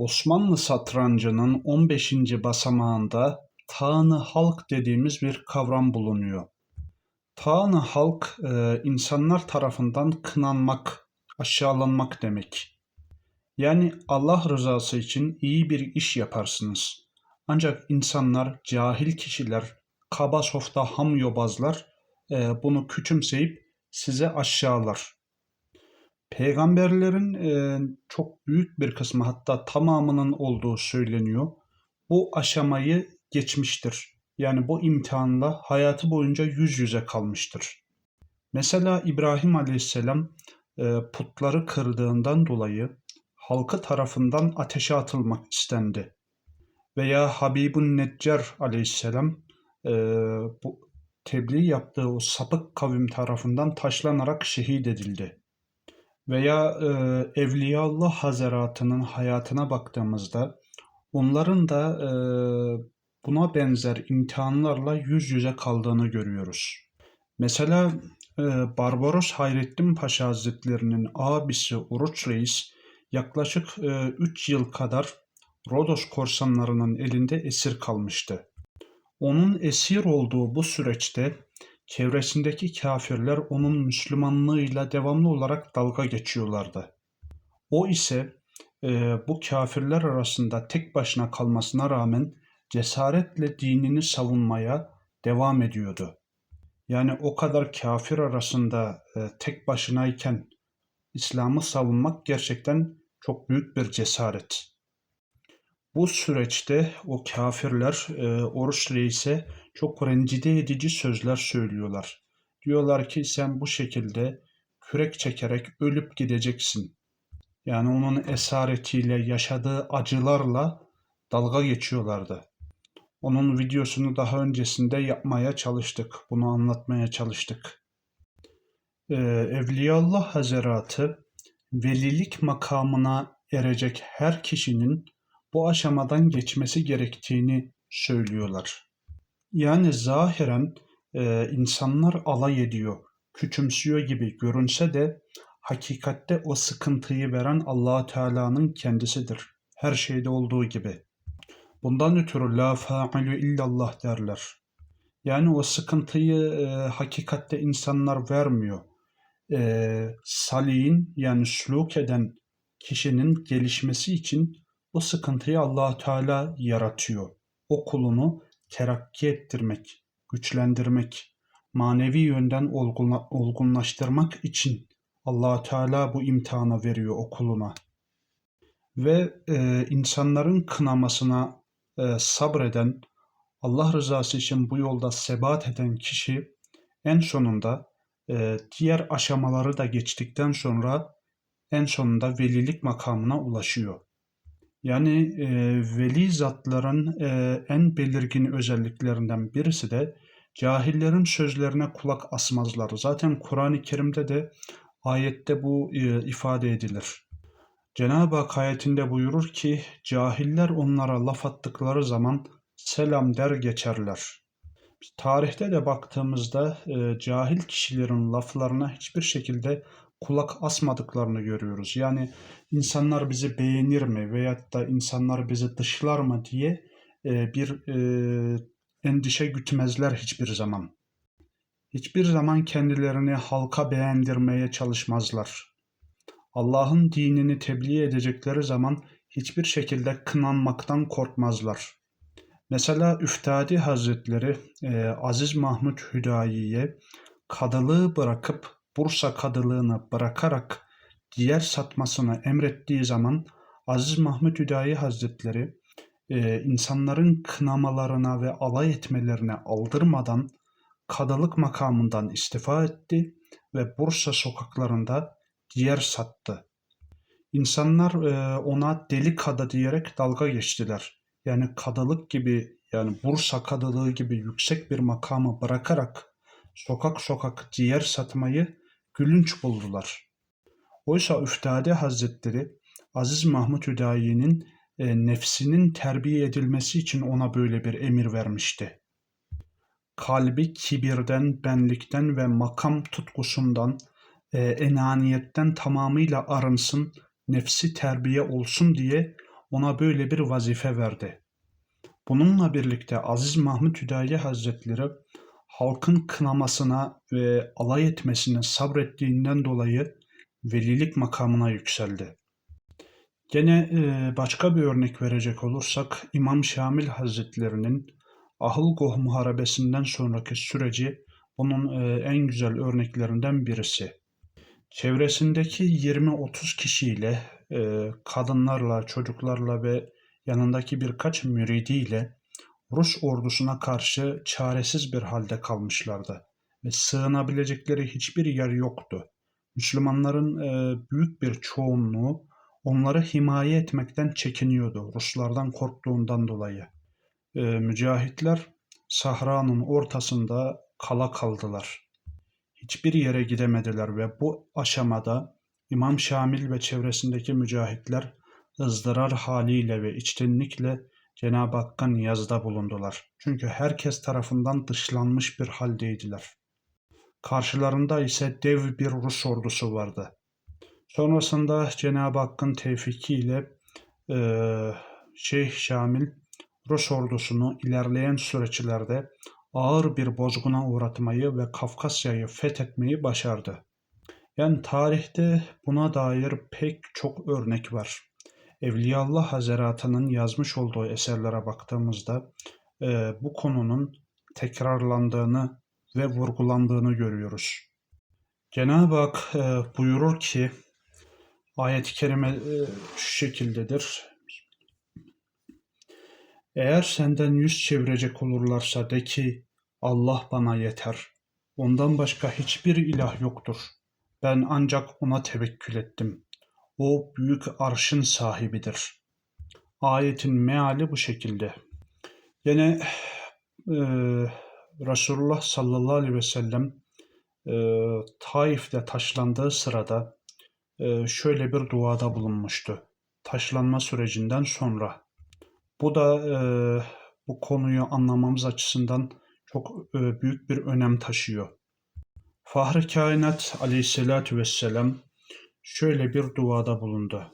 Osmanlı satrancının 15. basamağında Tağını halk dediğimiz bir kavram bulunuyor. Tağını halk e, insanlar tarafından kınanmak, aşağılanmak demek. Yani Allah rızası için iyi bir iş yaparsınız. Ancak insanlar, cahil kişiler, kaba softa ham yobazlar e, bunu küçümseyip size aşağılar. Peygamberlerin e, çok büyük bir kısmı hatta tamamının olduğu söyleniyor. Bu aşamayı geçmiştir. Yani bu imtihanla hayatı boyunca yüz yüze kalmıştır. Mesela İbrahim Aleyhisselam e, putları kırdığından dolayı halkı tarafından ateşe atılmak istendi. Veya Habibun Neccar Aleyhisselam e, bu tebliğ yaptığı o sapık kavim tarafından taşlanarak şehit edildi veya e, Evliyaullah Hazaratı'nın hayatına baktığımızda onların da e, buna benzer imtihanlarla yüz yüze kaldığını görüyoruz. Mesela e, Barbaros Hayrettin Paşa Hazretleri'nin abisi Oruç Reis yaklaşık 3 e, yıl kadar Rodos korsanlarının elinde esir kalmıştı. Onun esir olduğu bu süreçte Çevresindeki kafirler onun Müslümanlığıyla devamlı olarak dalga geçiyorlardı. O ise e, bu kafirler arasında tek başına kalmasına rağmen cesaretle dinini savunmaya devam ediyordu. Yani o kadar kafir arasında e, tek başınayken İslam'ı savunmak gerçekten çok büyük bir cesaret. Bu süreçte o kafirler e, Oruç Reis'e çok rencide edici sözler söylüyorlar. Diyorlar ki sen bu şekilde kürek çekerek ölüp gideceksin. Yani onun esaretiyle yaşadığı acılarla dalga geçiyorlardı. Onun videosunu daha öncesinde yapmaya çalıştık. Bunu anlatmaya çalıştık. Ee, Evliyaullah Hazaratı velilik makamına erecek her kişinin bu aşamadan geçmesi gerektiğini söylüyorlar. Yani zahiren e, insanlar alay ediyor, küçümsüyor gibi görünse de hakikatte o sıkıntıyı veren allah Teala'nın kendisidir. Her şeyde olduğu gibi. Bundan ötürü la fa'ilu illallah derler. Yani o sıkıntıyı e, hakikatte insanlar vermiyor. E, salihin yani suluk eden kişinin gelişmesi için o sıkıntıyı allah Teala yaratıyor. O kulunu terakki ettirmek, güçlendirmek, manevi yönden olgunlaştırmak için allah Teala bu imtihanı veriyor o kuluna. Ve e, insanların kınamasına e, sabreden, Allah rızası için bu yolda sebat eden kişi en sonunda e, diğer aşamaları da geçtikten sonra en sonunda velilik makamına ulaşıyor. Yani e, veli zatların e, en belirgin özelliklerinden birisi de cahillerin sözlerine kulak asmazlar. Zaten Kur'an-ı Kerim'de de ayette bu e, ifade edilir. Cenab-ı Hak ayetinde buyurur ki cahiller onlara laf attıkları zaman selam der geçerler. Tarihte de baktığımızda e, cahil kişilerin laflarına hiçbir şekilde kulak asmadıklarını görüyoruz. Yani insanlar bizi beğenir mi veyahut da insanlar bizi dışlar mı diye e, bir e, endişe gütmezler hiçbir zaman. Hiçbir zaman kendilerini halka beğendirmeye çalışmazlar. Allah'ın dinini tebliğ edecekleri zaman hiçbir şekilde kınanmaktan korkmazlar. Mesela Üftadi Hazretleri e, Aziz Mahmut Hüdayi'ye kadılığı bırakıp Bursa kadılığını bırakarak diğer satmasını emrettiği zaman Aziz Mahmut Hüdayi Hazretleri e, insanların kınamalarına ve alay etmelerine aldırmadan kadılık makamından istifa etti ve Bursa sokaklarında diğer sattı. İnsanlar e, ona deli kadı diyerek dalga geçtiler. Yani kadılık gibi yani Bursa kadılığı gibi yüksek bir makamı bırakarak sokak sokak ciğer satmayı gülünç buldular. Oysa Üftade Hazretleri Aziz Mahmut Hüdayi'nin e, nefsinin terbiye edilmesi için ona böyle bir emir vermişti. Kalbi kibirden, benlikten ve makam tutkusundan, e, enaniyetten tamamıyla arınsın, nefsi terbiye olsun diye ona böyle bir vazife verdi. Bununla birlikte Aziz Mahmud Hüdayi Hazretleri halkın kınamasına ve alay etmesine sabrettiğinden dolayı velilik makamına yükseldi. Gene e, başka bir örnek verecek olursak İmam Şamil Hazretlerinin Ahılgoh Muharebesi'nden sonraki süreci bunun e, en güzel örneklerinden birisi. Çevresindeki 20-30 kişiyle, e, kadınlarla, çocuklarla ve yanındaki birkaç müridiyle Rus ordusuna karşı çaresiz bir halde kalmışlardı ve sığınabilecekleri hiçbir yer yoktu. Müslümanların e, büyük bir çoğunluğu onları himaye etmekten çekiniyordu Ruslardan korktuğundan dolayı. E, mücahitler sahranın ortasında kala kaldılar. Hiçbir yere gidemediler ve bu aşamada İmam Şamil ve çevresindeki mücahitler ızdırar haliyle ve içtenlikle Cenab-ı Hakk'a niyazda bulundular. Çünkü herkes tarafından dışlanmış bir haldeydiler. Karşılarında ise dev bir Rus ordusu vardı. Sonrasında Cenab-ı Hakk'ın tevfikiyle e, Şeyh Şamil Rus ordusunu ilerleyen süreçlerde ağır bir bozguna uğratmayı ve Kafkasya'yı fethetmeyi başardı. Yani tarihte buna dair pek çok örnek var. Evliyaullah Hazretleri'nin yazmış olduğu eserlere baktığımızda e, bu konunun tekrarlandığını ve vurgulandığını görüyoruz. Cenab-ı Hak e, buyurur ki ayet-i kerime e, şu şekildedir. Eğer senden yüz çevirecek olurlarsa de ki Allah bana yeter. Ondan başka hiçbir ilah yoktur. Ben ancak ona tevekkül ettim. O büyük arşın sahibidir. Ayetin meali bu şekilde. Yine e, Resulullah sallallahu aleyhi ve sellem e, Taif'te taşlandığı sırada e, şöyle bir duada bulunmuştu. Taşlanma sürecinden sonra. Bu da e, bu konuyu anlamamız açısından çok e, büyük bir önem taşıyor. Fahri Kainat aleyhissalatü vesselam şöyle bir duada bulundu.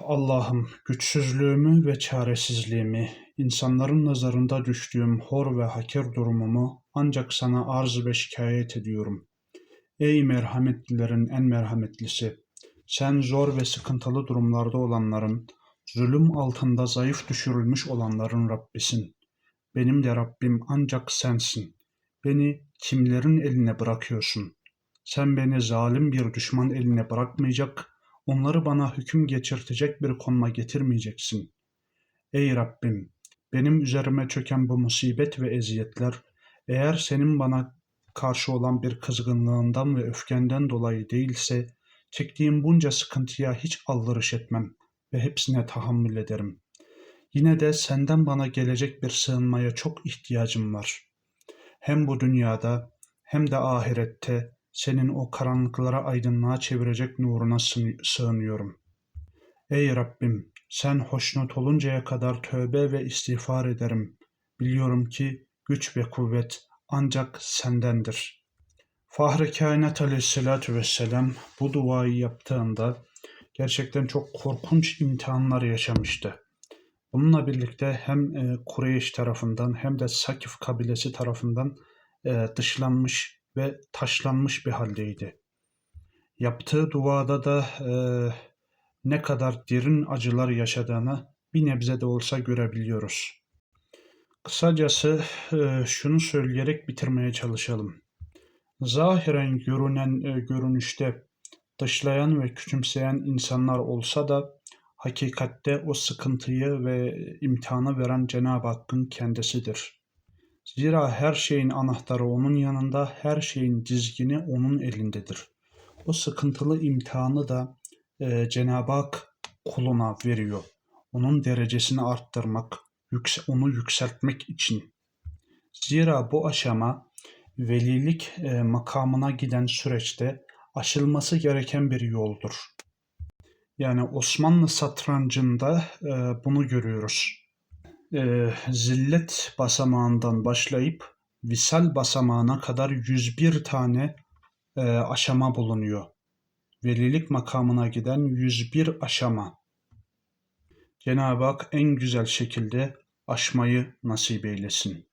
Allah'ım güçsüzlüğümü ve çaresizliğimi, insanların nazarında düştüğüm hor ve hakir durumumu ancak sana arz ve şikayet ediyorum. Ey merhametlilerin en merhametlisi! Sen zor ve sıkıntılı durumlarda olanların, zulüm altında zayıf düşürülmüş olanların Rabbisin. Benim de Rabbim ancak sensin. Beni kimlerin eline bırakıyorsun? Sen beni zalim bir düşman eline bırakmayacak, onları bana hüküm geçirtecek bir konuma getirmeyeceksin. Ey Rabbim, benim üzerime çöken bu musibet ve eziyetler, eğer senin bana karşı olan bir kızgınlığından ve öfkenden dolayı değilse, çektiğim bunca sıkıntıya hiç aldırış etmem ve hepsine tahammül ederim. Yine de senden bana gelecek bir sığınmaya çok ihtiyacım var. Hem bu dünyada hem de ahirette senin o karanlıklara aydınlığa çevirecek nuruna sığınıyorum. Ey Rabbim, sen hoşnut oluncaya kadar tövbe ve istiğfar ederim. Biliyorum ki güç ve kuvvet ancak sendendir. Fahri Kainat aleyhissalatü vesselam bu duayı yaptığında gerçekten çok korkunç imtihanlar yaşamıştı. Bununla birlikte hem e, Kureyş tarafından hem de Sakif kabilesi tarafından e, dışlanmış ve taşlanmış bir haldeydi. Yaptığı duada da e, ne kadar derin acılar yaşadığını bir nebze de olsa görebiliyoruz. Kısacası e, şunu söyleyerek bitirmeye çalışalım. Zahiren görünen e, görünüşte dışlayan ve küçümseyen insanlar olsa da hakikatte o sıkıntıyı ve imtihanı veren Cenab-ı Hakk'ın kendisidir. Zira her şeyin anahtarı onun yanında, her şeyin dizgini onun elindedir. O sıkıntılı imtihanı da e, Cenab-ı Hak kuluna veriyor. Onun derecesini arttırmak, yükse, onu yükseltmek için. Zira bu aşama velilik e, makamına giden süreçte aşılması gereken bir yoldur. Yani Osmanlı satrancında e, bunu görüyoruz e, zillet basamağından başlayıp visal basamağına kadar 101 tane e, aşama bulunuyor. Velilik makamına giden 101 aşama. Cenab-ı Hak en güzel şekilde aşmayı nasip eylesin.